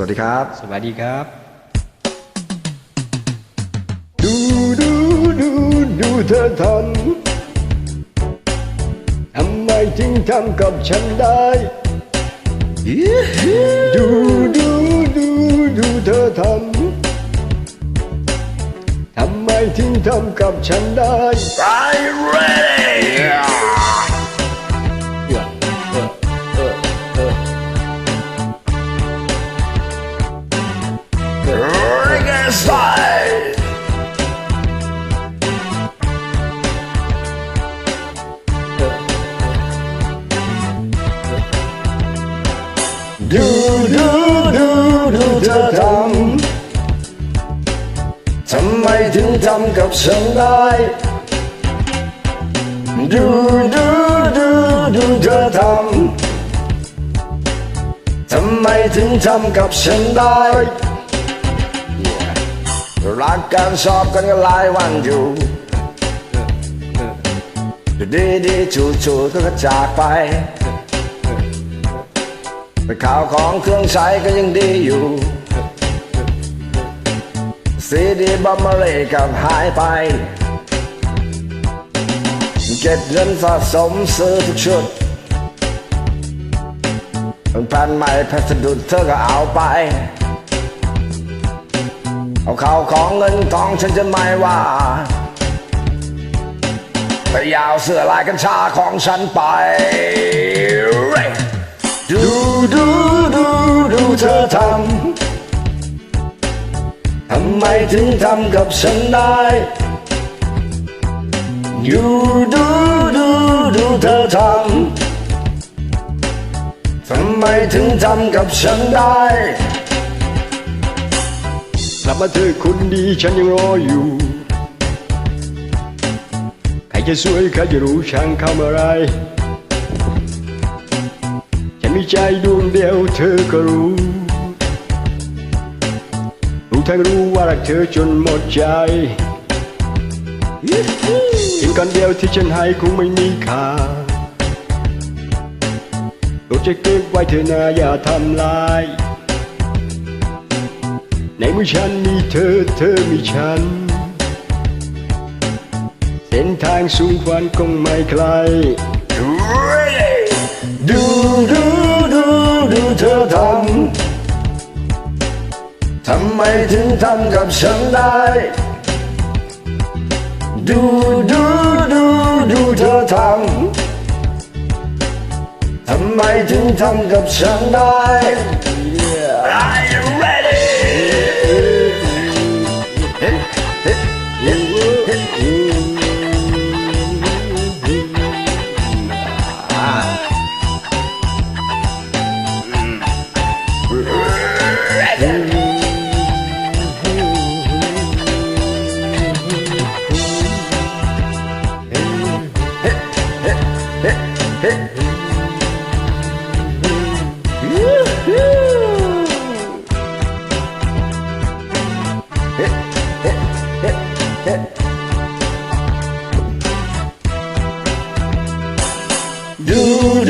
วัสดีครับ สวัสดีครับ ดูดูดูดูเธอทำทำไมถึงทำกับฉันได้ ดูดูดูดูเธอทำทำไมถึงทำกับฉันได้ Are you ready? ดูดูดูดูเธอทำทำไมถึงทำกับฉันได้ดูดูดูดูเธอทำทำไมถึงทำกับฉันได้ รักกันชอบกันก็หลายวันอยู่ดีดีๆจู่ๆก็กระจากไปไปข่าวของเครื่องใช้ก็ยังดีอยู่ซีดีบอมเมเรกับหายไป เก็บเงินสะสมซื้อทุกชุดแผ่นใหม่แผ่นสะดุดเธอก็เอาไป เอาข้าวของเงินทองฉันจะไม่ว่าแต่ยาวเสื้อลายกัญชาของฉันไป ดูดูดูดูเธอทำทำไมถึงทำกับฉันได้ดูดูดูดูเธอทำทำไมถึงทำกับฉันได้ ลับมาเธอคนดีฉันยังรออยู่ ใครจะสวยใครจะรู้ช่างเข้ามาไรฉันมีใจดวงเดียวเธอก็รู้ รู้ทั้งรู้ว่ารักเธอจนหมดใจสิ่งก่อนเดียวที่ฉันให้คงไม่มีค่าเราจะเก็บไว้เธอนาอย่าทำลาย ในเมื่อฉันมีเธอเธอมีฉัน เส้นทางสูงฝันคงไม่ไกลดูดูดูดูเธอทำทำไมถึงทำกับฉันได้ดูดูดูดูเธอทำทำไมถึงทำกับฉันได้ ดู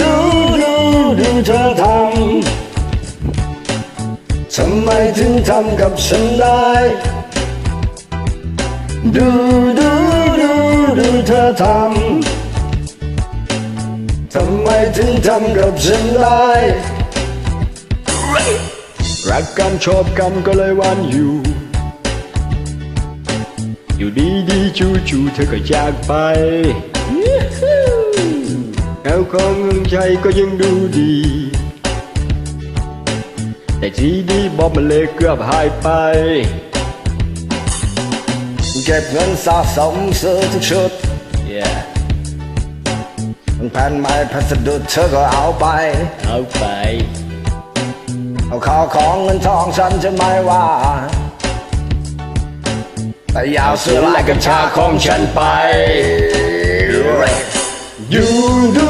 ดูดูดูเธอทำทำไมถึงทำกับฉันได้ ดูดูดูดูเธอทำทำไมถึงทำกับฉันได้ รักกันชอบกันก็เลยวันอยู่ อยู่ดีดีจู่จู่เธอก็จากไป แล้วของเงินใจก็ยังดูดี แต่ทีดีบอบมันเลยเกือบหายไป เก็บเงินสะสมซื้อทุกชุด yeah แผ่นใหม่แผ่นสะดุดเธอก็เอาไป เอาไป เอาข้าวของเงินทองฉันจะไม่ว่าแต่อยาวเสื้อลายกัญชาของฉันไปดูดูดู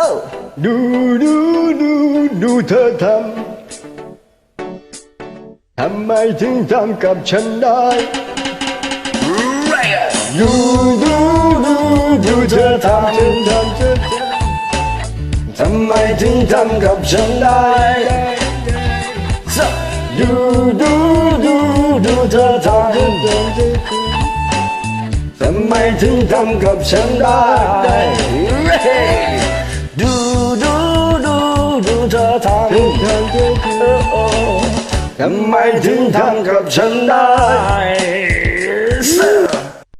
เอ้าดูดูดูดูเธอทำทำไมถึงทำกับฉันได้ดูดูดูดูเธอทำฉันทำเธอททำไมถึงทำกับฉันได้ำดูดูดูดูเธอทำทำไมถึงทำกับฉันได้ดู ทำไมถึงทำกับฉันได้